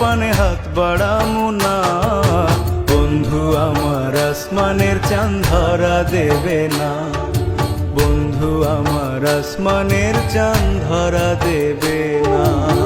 পানে হাত বাড়া না বন্ধু, আমার আসমানের চাঁদ ধরা দেবে না। বন্ধু, আমার আসমানের চাঁদ ধরা দেবে না।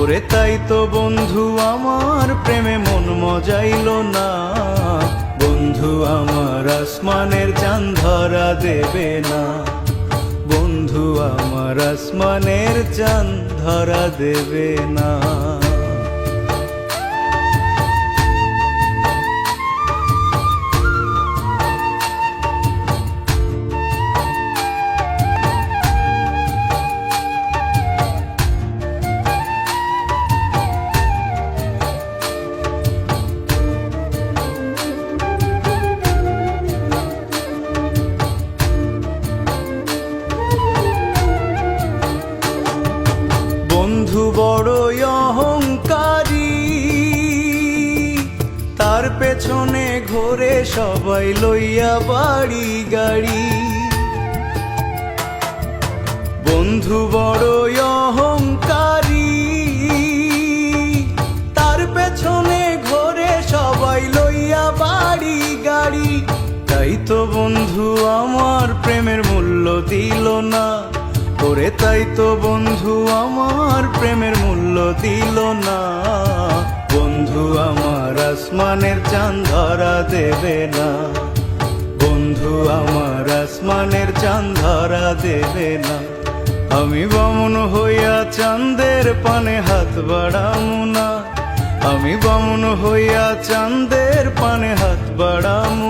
ওরে তাই তো বন্ধু, আমার প্রেমে মন মজাইল না। বন্ধু, আমার আসমানের চান ধরা দেবে না। বন্ধু, আমার আসমানের চান ধরা দেবে না। বন্ধু বড় অহংকারী। তার পেছনে ঘোরে সবাই লইয়া বাড়ি গাড়ি। বন্ধু বড়ই ওরে তাই তো বন্ধু আমার প্রেমের মূল্য দিল না। বন্ধু আমার আসমানের চাঁদ ধরা দেবে না। বন্ধু আমার আসমানের চাঁদ ধরা দেবে না। আমি বামন হইয়া চাঁদের পানে হাত বাড়ামু না। আমি বামন হইয়া চাঁদের পানে হাত বাড়ামু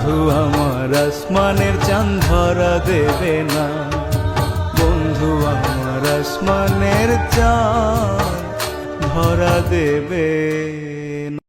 বন্ধু আমার আসমানের চাঁদ ধরা দেবে না। বন্ধু আমার আসমানের চাঁদ ধরা দেবে